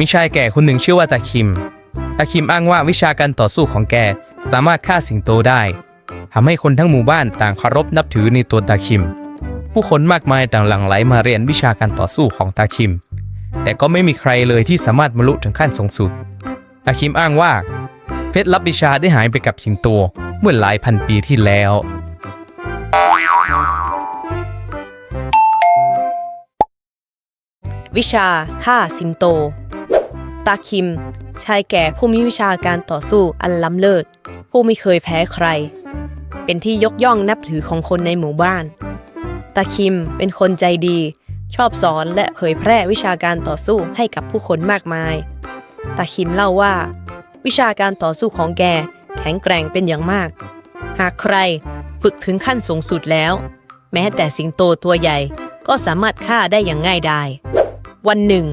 มีชายแก่คนหนึ่งชื่อว่าตาคิม ตาคิมอ้างว่าวิชาการต่อสู้ของแกสามารถฆ่าสิงโตได้ทำให้คนทั้งหมู่บ้านต่างเคารพนับถือในตัวตาคิม ผู้คนมากมายต่างหลั่งไหลมาเรียนวิชาการต่อสู้ของตาคิม แต่ก็ไม่มีใครเลยที่สามารถบรรลุถึงขั้นสูงสุด ตาคิมอ้างว่า เพชรลับวิชาได้หายไปกับสิงโตเมื่อหลายพันปีที่แล้ววิชาฆ่าสิงโต ตาคิม ชายแก่ผู้มีวิชาการต่อสู้อันล้ำเลิศผู้ไม่เคยแพ้ใคร เป็นที่ยกย่องนับถือของคนในหมู่บ้าน ตาคิมเป็นคนใจดี ชอบสอนและเผยแพร่วิชาการต่อสู้ให้กับผู้คนมากมาย ตาคิมเล่าว่า วิชาการต่อสู้ของแกแข็งแกร่งเป็นอย่างมาก หากใครฝึกถึงขั้นสูงสุดแล้ว แม้แต่สิงโตตัวใหญ่ก็สามารถฆ่าได้อย่างง่ายดายวันหนึ่ง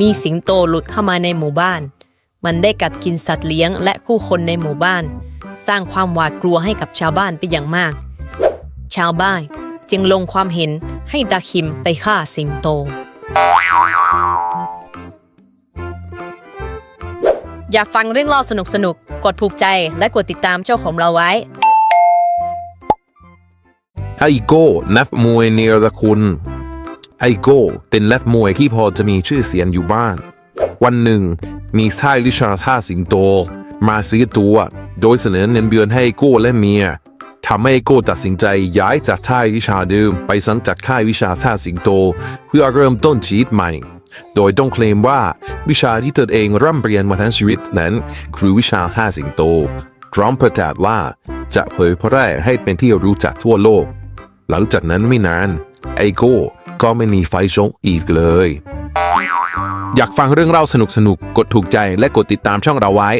มีสิงโตหลุดเข้ามาในหมู่บ้าน มันได้กัดกินสัตว์เลี้ยงและผู้คนในหมู่บ้าน สร้างความหวาดกลัวให้กับชาวบ้านเป็นอย่างมาก ชาวบ้านจึงลงความเห็นให้ตาคิมไปฆ่าสิงโต อยากฟังเรื่องเล่าสนุกๆกดถูกใจและกดติดตามเจ้าของเราไว้ ไอโก้นักมวยเนรคุณ ไอโก้เป็นนักมวยที่พอจะมีชื่อเสียงอยู่บ้านวันหนึ่ง มีชายลิชาท่าสิงโต มาซื้อตัว โดยเสนอเงินเดือนให้ไอโก้และเมียทำให้ไอโก้ตัดสินใจย้ายจากท่ายวิชาเดิมไปสังกัดค่ายวิชาท่าสิงโต เพื่อเริ่มต้นชีวิตใหม่ โดยต้องเคลมว่าวิชาที่ตนเองร่ำเรียนมาทั้งชีวิตนั้นคือวิชาท่าสิงโตพร้อมประกาศว่าจะเผยแพร่ให้เป็นที่รู้จักทั่วโลก หลังจากนั้นไม่นานไอโก้ ก็ไม่มีไฟชกอีกเลย อยากฟังเรื่องเล่าสนุกๆกดถูกใจและกดติดตามช่องเราไว้